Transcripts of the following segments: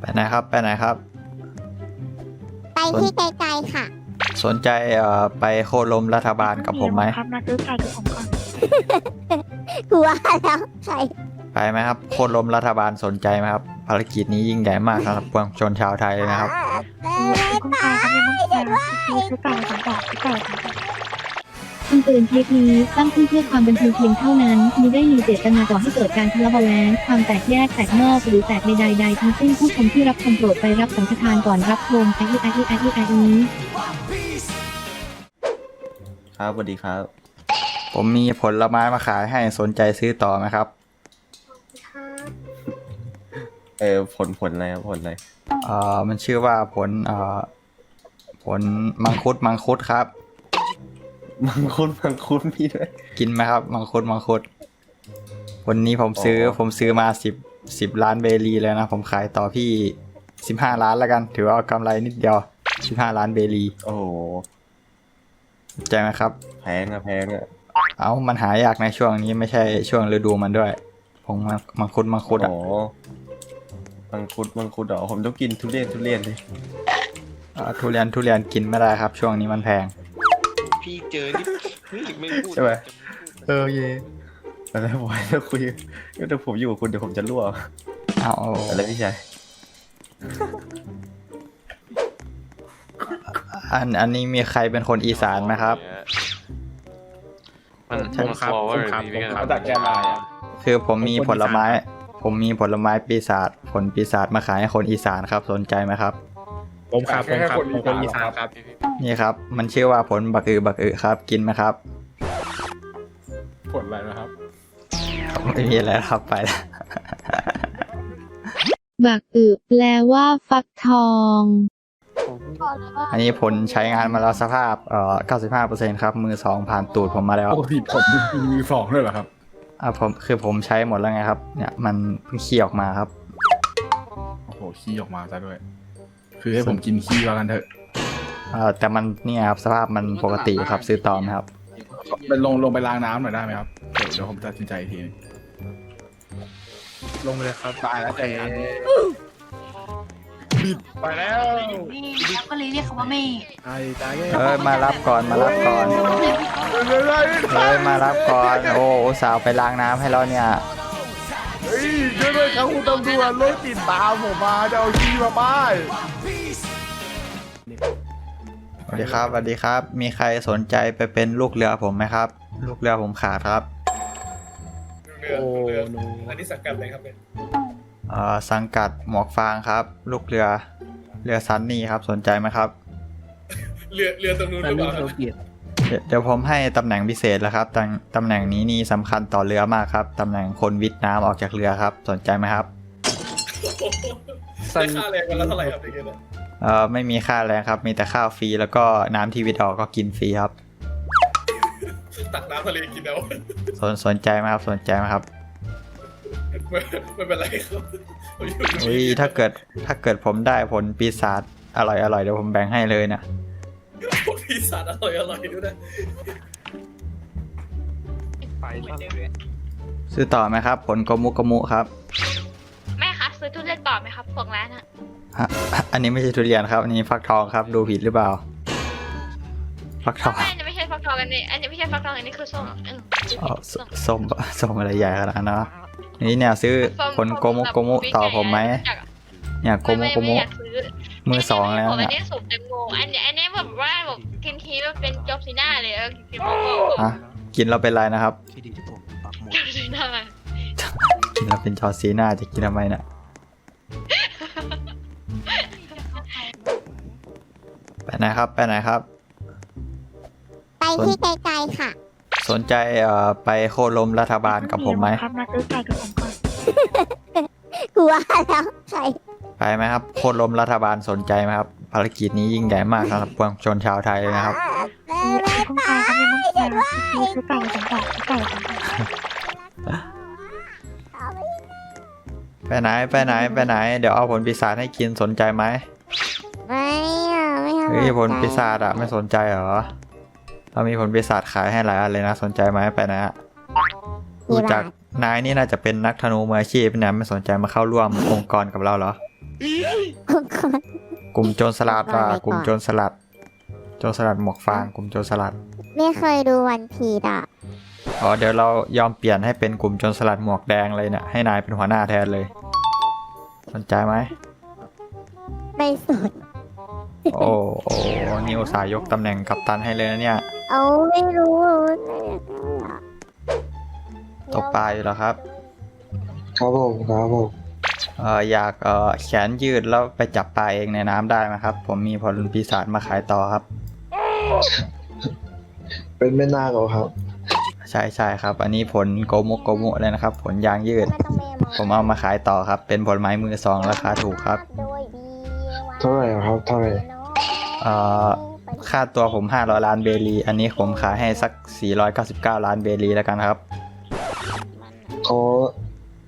ไปไหนครับ ไปไหนครับ ไปที่ไกลๆค่ะ สนใจเอ่อไปโค่นล้มรัฐบาลกับผมไหมครับมาซื้อไก่กับผมก่อนกลัวแล้วใครไปไหมครับโค่นล้มรัฐบาลสนใจไหมครับ ภารกิจนี้ยิ่งใหญ่มากสำหรับปวงชนชาวไทยเลยนะครับคุณไก่ครับยังไม่แก่ซื้อไก่สองบอกซื้อไก่สองบอก คำเตือนคลิปนี้สร้างขึ้นเพื่อความบันเทิงเพียงเท่านั้นมิได้มีเจตนาก่อให้เกิดการทะเลาะเบาะแว้งความแตกแยกแตกนอกหรือแตกในใดๆทั้งสิ้นผู้ชมที่รับชมโปรดไปรับสังฆทานก่อนรับชมไอ้ไอ้ไอ้ไอ้ไอ้นี้ครับสวัสดีครับ ผมมีผลไม้มาขายให้สนใจซื้อต่อไหมครับ เออผลผลอะไรครับผลอะไรเอ่อมันชื่อว่าผลเอ่อผลมังคุดมังคุดครับ มังคุดมังคุดมีด้วย กินไหมครับ มังคุดมังคุดผลนี้ผมซื้ออ๋อผมซื้อมาสิบสิบล้านเบรีเลยนะ ผมขายต่อพี่สิบห้าล้านแล้วกัน ถือว่ากำไรนิดเดียวสิบห้าล้านเบรีโอ้โหใจไหมครับ แพงอะแพงอะเอามันหายากในช่วงนี้ไม่ใช่ช่วงฤดูมันด้วย ผมมังมังคุดมังคุดโอ้อะโหมังคุดมังคุดเหรอผมต้องกินทุเรียนทุเรียนดิเอ่อทุเรียนทุเรียนกินไม่ได้ครับ ช่วงนี้มันแพง พี่เจอนี่นี่ไม่พูดใช่ไหม เออเย่อะไรผมจะคุยถ้าผมอยู่กับคุณเดี๋ยวผมจะรั่วเอาอะไรพี่ชายอันอันนี้มีใครเป็นคนอีสานไหมครับ มันใช่มันครับฟอร์เวิร์ดผมครับพี่ผมครับพี่จากแกมาอะ คือผมมีผมผคนลไม้อีสานผมมีผลไม้ปีศาจผลปีศาจมาขายให้คนอีสานครับ สนใจไหมครับ ผมครับผมครับผมคนอีสานครับพี่พี่นี่ครับ มันชื่อว่าผลบักอือบักอือครับ กินไหมครับ ผลอะไรนะครับ ไม่มีอะไรแล้วครับไปแล้วบักอึแปลว่าฟักทอง อันนี้ผลใช้งานมาแล้วสภาพเอ่อ95%ครับ มือสองผ่านตูดผมมาแล้วปกติผมมีมือสองด้วยเหรอครับอะผมคือผมใช้หมดแล้วไงครับ เนี่ยมันเพิ่งขี้ออกมาครับ โอ้โหขี้ออกมาซะด้วย คือให้ผมกินขี้ว่ากันเถอะเอ่อแต่มันเนี่ยครับสภาพมันปกติครับ ซื้อต่อไหมครับ ไปลงลงไปล้างน้ำหน่อยได้ไหมครับเดี๋ยวเดี๋ยวผมตัดสินใจอีกทีนึงลงไปเลยครับตายแล้วใจเย็นบิดไปแล้วนี่แล้วก็เลยเรียกเขาว่าแม่ไอ้ตายแก่เอ้ยมารับก่อนมารับก่อนเอ้ยมารับก่อนโอ้อุตสาวไปล้างน้ำให้แล้วเนี่ยเฮ้ยช่วยด้วยครับคุณตำรวจรถติดตามผมมาจะเอาขี้มาป้ายส วัสดีครับสวัสดีครับ มีใครสนใจไปเป็นลูกเรือผมไหมครับ ลูกเรือผมขาดครับเรือเรืออันนี้สังกัดอะไรครับเนี่ยเอ่อสังกัดหมวกฟางครับ ลูกเรือ เรือซันนี่ครับ สนใจไหมครับ เรือเรือตรงนู้นหรือเปล่าครับเดี๋ยวเดี๋ยวผมให้ตำแหน่งพิเศษแล้วครับตำตำแหน่งนี้นี่สำคัญต่อเรือมากครับตำแหน่งคนวิทย์น้ำออกจากเรือครับ สนใจไหมครับได้ค่าแรงวันละเท่าไหร่ครับอย่างเงี้ยนะ เอ่อไม่มีค่าแรงครับ มีแต่ข้าวฟรีแล้วก็น้ำที่วิทย์ออกก็กินฟรีครับ ตักน้ำทะเลกินเอาสนสนใจไหมครับสนใจไหมครับไม่ไม่เป็นไรครับผมอยู่ตรงอุ้ยนี้ถ้าเกิดถ้าเกิดผมได้ผลปีศาจอร่อยอร่อยเดี๋ยวผมแบ่งให้เลยนะพี่สารอร่อยอร่อยด้วยนะไปบ้างซื้อต่อไหมครับ ผลกมุกมุครับ แม่คะซื้อทุเรียนต่อไหมครับของร้านอะฮะ อันนี้ไม่ใช่ทุเรียนครับอันนี้ฟักทองครับ ดูผิดหรือเปล่า ฟักทองไม่อันนี้ไม่ใช่ฟักทองอันนี้อันนี้ไม่ใช่ฟักทองอันนี้คือส้มเออซื้ออ๋อผิดสส้มส้มอะไรใหญ่ขนาดนั้นเนอะนี่เนี่ยซื้อส้มผลโกมุโกมุต่อผมไหมจากอะเนี่ยโกมุไม่โกไม่มุอยากซื้อมือสองแล้วอันเนี่ยนี้สูบแตงโมอันนี้อันนี้แบบว่าแบบกินทีแบบเป็นจอบซีน่าเลยแล้วกินโมโก้ฮะกินเราเป็นไรนะครับจอบซีน่ากินเราเป็นจอร์ซีน่าจะกินทำไมเนี่ย ไปไหนครับ ไปไหนครับ ไปที่ไกลๆค่ะ สนใจเอ่อไปโค่นล้มรัฐบาลกับผมไหมครับมาซื้อไก่กับผมก่อนกลัวแล้วใครไปไหมครับโค่นล้มรัฐบาลสนใจไหมครับ ภารกิจนี้ยิ่งใหญ่มากสำหรับปวงชนชาวไทยเลยนะครับคุณไก่ครับยังไม่แก่ซื้อไก่สองบอกซื้อไก่สองบอกไปไหนไปไหนไปไหน เดี๋ยวเอาผลปีศาจให้กินสนใจไหมไม่อะไม่ทำ เฮ้ยผลปีศาจอะไม่สนใจเหรอ เรามีผลปีศาจขายให้หลายอันเลยนะ สนใจไหมไปนะฮะดูจากนายนี่น่าจะเป็นนักธนูมืออาชีพนะไม่สนใจมาเข้าร่วมองค์กรกับเราเหรอกลุ่มโจรสลัดว่ะก่อนเลยกลุ่มก่อนโจรสลัด โจรสลัดหมวกฟางกลุ่มโจรสลัด ไม่เคยดูวันพีดอะอ๋อเดี๋ยวเรายอมเปลี่ยนให้เป็นกลุ่มโจรสลัดหมวกแดงเลยเนี่ยให้นายเป็นหัวหน้าแทนเลย สนใจไหมไม่สน โอ้โอ้นี่อุตส่าห์ยกตำแหน่งกัปตันให้เลยนะเนี่ย เอาไม่รู้ตกปลาอยู่แล้วครับ ครับผมครับผมเอ่ออยากเอ่อแขนยืดแล้วไปจับปลาเองในน้ำได้ไหมครับ ผมมีผลปีศาจมาขายต่อครับ เป็นแม่นาคเหรอครับ ใช่ใช่ครับ อันนี้ผลโกมุโกมุเลยนะครับ ผลยางยืด ผมเอามาขายต่อครับ เป็นผลไม้มือสองราคาถูกครับ เท่าไหร่ครับเท่าไหร่เอ่อค่าตัวผม 500 ล้านเบลีอันนี้ผมขายให้สัก 499 ล้านเบลีแล้วกันครับเขา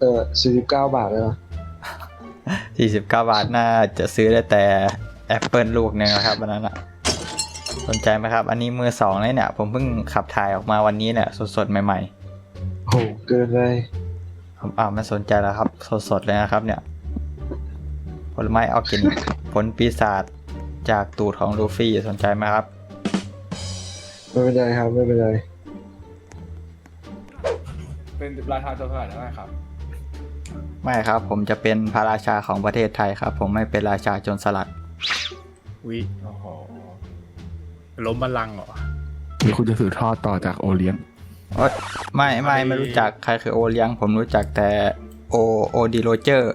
เออสี่สิบเก้าบาทเลยนะ49 บาทน่าจะซื้อได้แต่แอปเปิลลูกหนึ่งนะครับวันนั้นอะสนใจไหมครับ อันนี้มือสองเลยเนี่ย ผมเพิ่งขับถ่ายออกมาวันนี้เนี่ยสดๆใหม่โหเกินเลยๆผมอ่าไม่สนใจแล้วครับ สดๆเลยนะครับเนี่ยผลไม้ออร์แกนิกผ ลปีศาจจากตูดของลูฟี่สนใจไหมครับ ไม่เป็นไรครับไม่เป็นไรเป็นราคาตัวเท่าไหร่แล้วครับ ไม่ครับ ผมจะเป็นพระราชาของประเทศไทยครับ ผมไม่เป็นราชาโจนสลัด วิโอ้โหล้มบัลลังก์เหรอ หรือคุณจะสืบทอดต่อจากโอเลี้ยง โอ๊ยไม่ไม่ไม่รู้จักใครคือโอเลี้ยง ผมรู้จักแต่โอโอดีโรเจอร์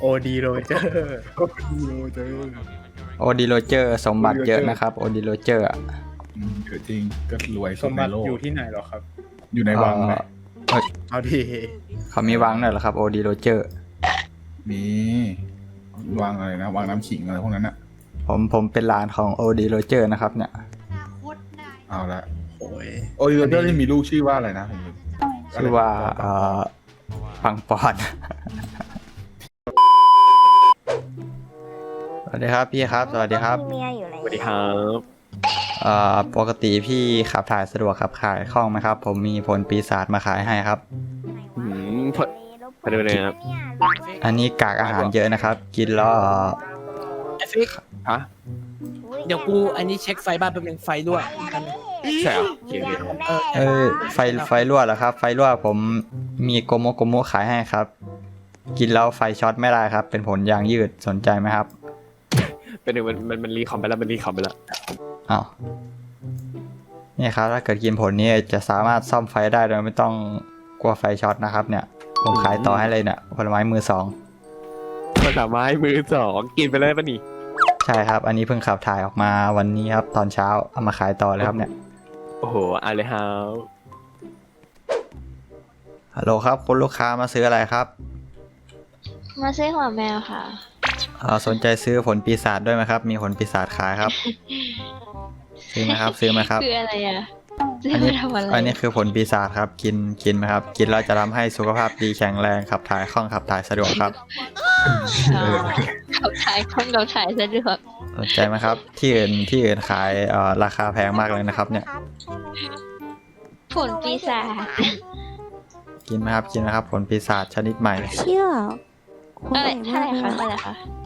โอดีโรเจอร์โอดีโรเจอร์โอดีโรเจอร์สมบัติเยอะนะครับโอดีโรเจอร์ถือจริงก็รวยสสุดมในบัติโลกอยู่ที่ไหนเหรอครับ อยู่ในวังเลยเอาดีเขามีวังด้วยเหรอครับโอดีโรเจอร์นี่วังอะไรนะวังน้ำขิงอะไรพวกนั้นอะผมผมเป็นหลานของโอดีโรเจอร์นะครับเนี่ยเอาละโอ้ยโอ้ยเดอร์มีลูกชื่อว่าอะไรนะผมลืมชื่อว่าเอ่อปังปอน วัสดีครับพี่ครับ สวัสดีครับเมียอยู่ไหนสวัสดีครับเอ่อปกติพี่ขับถ่ายสะดวกขับขายคล่องไหมครับ ผมมีผลปีศาจมาขายให้ครับ อืมพอพอดูเลยครับ อันนี้กากอาหารเยอะนะครับ กินแล้วเอ่อไอฟิกฮะเดี๋ยวกูอันนี้เช็คไฟบ้านแป๊บนึงไฟรั่วกันงใช่เหรอโอเคโอเคเออ เอ้ยไฟไฟรั่วเหรอครับ ไฟรั่วผมมีโกโมโกโมขายให้ครับ กินแล้วไฟช็อตไม่ได้ครับ เป็นผลยางยืดสนใจไหมครับ เป็นหนึ่งมันมันมันรีคอมไปแล้วมันรีคอมไปแล้ว อ้าวนี่ครับถ้าเกิดกินผลนี้จะสามารถซ่อมไฟได้โดยไม่ต้องกลัวไฟช็อตนะครับ เนี่ยผมขายต่อให้เลยเนี่ยผลไม้มือสองผลไม้มือสองกินไปเลยป่ะนี่ใช่ครับ อันนี้เพิ่งขับถ่ายออกมาวันนี้ครับ ตอนเช้าเอามาขายต่อเลยครับเนี่ย โอ้โหเอาเลยครับฮัลโหลครับคุณลูกค้ามาซื้ออะไรครับ มาซื้อหัวแมวค่ะ เอ่อสนใจซื้อผลปีศาจด้วยไหมครับ มีผลปีศาจขายครับ ซื้อไหมครับ ซื้อไหมครับ คืออะไรอะซื้ออันมานี้ทำอะไรอันนี้คือผลปีศาจครับ กินกินไหมครับ กินแล้วจะทำให้สุขภาพดีแข็งแรงขับถ่ายคล่องขับถ่ายสะดวกครับอ๋อเขาถ่ายคนเราถ่ายสะดวกสนใจไหมครับ ที่อื่นที่อื่นขายเอ่อราคาแพงมากเลยนะครับ เนี่ย ผลปีศาจกินไหมครับกินนะครับ ผลปีศาจชนิดใหม่เชื่อคุณอะไรใหญ่เท่ามากไหร่เลยคะอะเท่าไหร่คะเ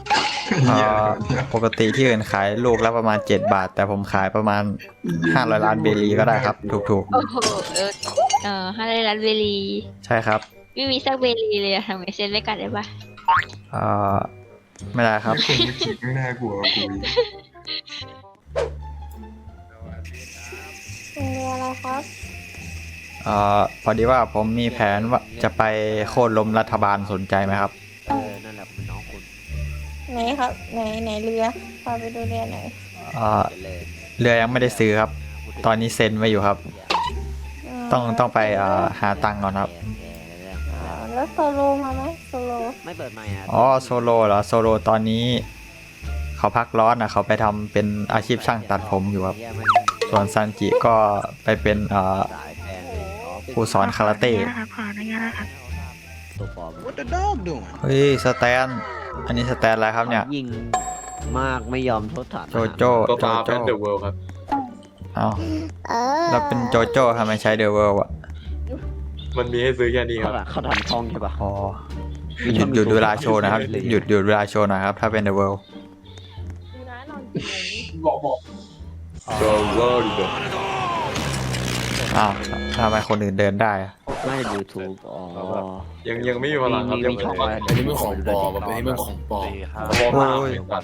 อ่อปกติที่อื่นขายลูกละประมาณ 7 บาท แต่ผมขายประมาณ 500 ล้านเบลีก็ได้ครับ ถูกโอ้โหเออเออฮันเลยรันเวลีๆ ใช่ครับไม่มีสักเวลีเลยอะทำไมเซ็นไม่กัดได้ปะเอ่อไม่ได้ครับไม่น่ากลัวกูมีอะไรครับ เอ่อพอดีว่าผมมีแผนว่าจะไปโค่นล้มรัฐบาลสนใจไหมครับ ไหนครับไหนไหนเรือพาไปดูเรือหน่อยเอ่อเรือยังไม่ได้ซื้อครับ ตอนนี้เซ็นไว้อยู่ครับ ต้องต้องไปเอ่อหาตังค์ก่อนครับแล้วโซโลมาไหมโซโลอ๋อโซโลเหรอโซโลตอนนี้เขาพักร้อนนะเขาไปทำเป็นอาชีพช่างตัดผมอยู่ครับ ส่วนซันจิก็ไปเป็นเอ่อครูสอนคาราเต้นะครับขออนุญาตนะครับเฮ้ยสแตน อันนี้สแตนอะไรครับเนี่ยยิงมากไม่ยอมทดถานโจโจ้โจโจ้เดอะเวิลด์ครับเอ้าเออแล้วเป็นโจโจ้ทำไมใช้เดอะเวิลด์อะมันมีให้ซื้อแค่นี้คเขารับเขาทำช่องใช่ปะอ๋อหยุดหยุดเวลาโชว์นะครับ หยุดหยุดเวลาโชว์หนะครับ ถ้าเป็น The World บอกบอกอ้าวทำไมคนอื่นเดินได้อะไม่ยูทูบอ๋อ ยังยังไม่มีพลังครับยังไม่อันนี้มันของปลอมแบบนี้มันของปลอมพอมาเหมือนกัน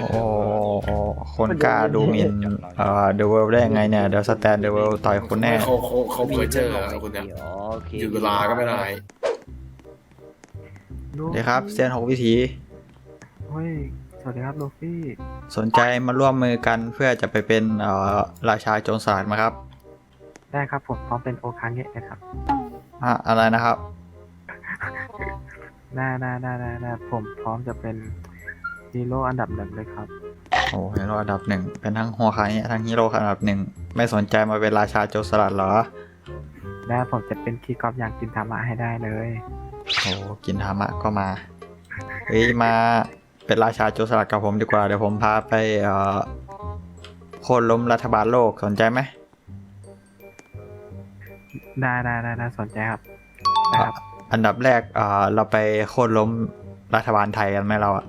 โอ้โหคนกล้าดูหมินเอ่อ The World ได้ยังไงเนี่ย เดี๋ยวสแตน The World ต่อยคุณแน่เขาเขาเขาเคยเจอคนเนี้ยโอเคหยุดเวลาก็ไม่ได้เดี๋ยวครับเซียนหกวิถีเฮ้ย สวัสดีครับลูฟี่ สนใจมาร่วมมือกันเพื่อจะไปเป็นเอ่อราชาโจรสลัดไหมครับ ได้ครับผมพร้อมเป็นโอคาเงะนะครับอะอะไรนะครับ ได้ได้ได้ได้ได้ผมพร้อมจะเป็นฮีโร่อันดับหนึ่งเลยครับ โอ้ฮีโร่อันดับหนึ่งเป็นทั้งหัวขาเนี่ยทั้งฮีโร่อันดับหนึ่งไม่สนใจมาเป็นราชาโจรสลัดเหรอและผมจะเป็นคีย์กอล์ฟอย่างกินธรรมะให้ได้เลยโอ้กินธรรมะก็มาเฮ้ยมาเป็นราชาโจรสลัดกับผมดีกว่าเดี๋ยวผมพาไปเอ่อโค่นล้มรัฐบาลโลกสนใจไหม ได้ได้ได้ได้สนใจครับนะครับ อันดับแรกอ่อเราไปโค่นล้มรัฐบาลไทยกันไหมเราอะ